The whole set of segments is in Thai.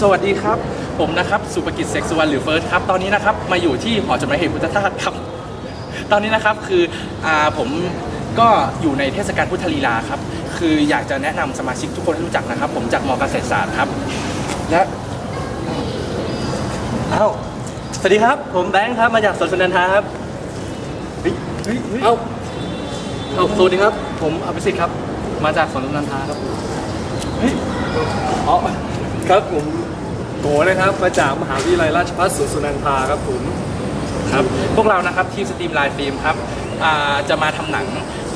สวัสดีครับ ผมนะครับสุภกิจเซ็กซ์สุวรรณหรือเฟิร์สครับ ตอนนี้นะครับมาอยู่ที่หอจดหมายเหตุพุทธทาสครับ ตอนนี้นะครับคืออาผมก็อยู่ในเทศกาลพุทธลีลาครับ คืออยากจะแนะนำสมาชิกทุกคนให้รู้จักนะครับ ผมจากมเกษตรศาสตร์ครับ และเอ้าสวัสดีครับ ผมแบงค์ครับมาจากสวนสุนันทาครับเอ้าเอาสวัสดีครับ ผมอภิสิทธิ์ครับ มาจากสวนนันทาครับอ๋อ ครับผมโกนะครับมาจากมหาวิทยาลัยราชภัฏสวนสุนันทาครับผม ครับพวกเรานะครับทีมสตรีมไลน์ฟิล์มครับอ่าจะมาทำหนัง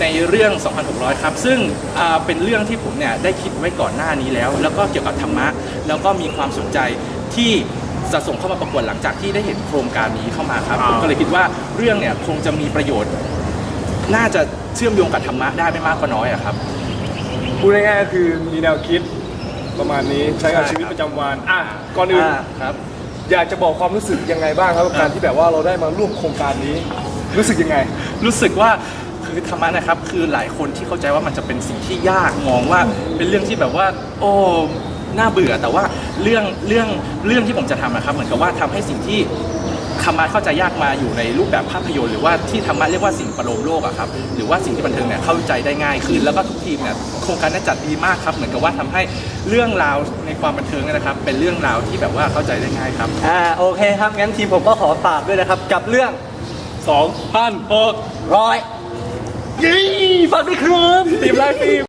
ในเรื่อง 2,600 ครับ ซึ่งอ่าเป็นเรื่องที่ผมเนี่ยได้คิดไว้ก่อนหน้านี้แล้ว แล้วก็เกี่ยวกับธรรมะ แล้วก็มีความสนใจที่จะส่งเข้ามาประกวดหลังจากที่ได้เห็นโครงการนี้เข้ามาครับอ่าผมก็เลยคิดว่าเรื่องเนี่ยคงจะมีประโยชน์ น่าจะเชื่อมโยงกับธรรมะได้ไม่มากก็น้อยอะครับ พูดง่ายๆก็คือมีแนวคิด ประมาณนี้ใช้กับใช่ชีวิตครับประจำวันอะก่อนอื่น อ่าครับ อยากจะบอกความรู้สึกยังไงบ้างครับกับการอ่าที่แบบว่าเราได้มาร่วมโครงการนี้ รู้สึกยังไง รู้สึกว่าคือธรรมะนะครับ คือหลายคนที่เข้าใจว่ามันจะเป็นสิ่งที่ยากมองว่าเป็นเรื่องที่แบบว่า โอ้น่าเบื่อแต่ว่าเรื่องเรื่องเรื่องที่ผมจะทำนะครับ เหมือนกับว่าทำให้สิ่งที่ ธรรมะเข้าใจยากมาอยู่ในรูปแบบภาพยนตร์หรือว่าที่ธรรมะเรียกว่าสิ่งประโลมโลกอะครับหรือว่าสิ่งที่บันเทิงเนี่ยเข้าใจได้ง่ายขึ้น แล้วก็ทุกทีมเนี่ยโครงการนี้จัดดีมากครับเหมือนกับว่าทำให้เรื่องราวในความบันเทิงเนยนะครับ เป็นเรื่องราวที่แบบว่าเข้าใจได้ง่ายครับอ่าโอเคครับงั้นทีมผมก็ขอฝากด้วยนะครับกับเรื่อง2,600ร้อยยี่ฝากด้วยครับทีมไลฟ์ฟิล์ม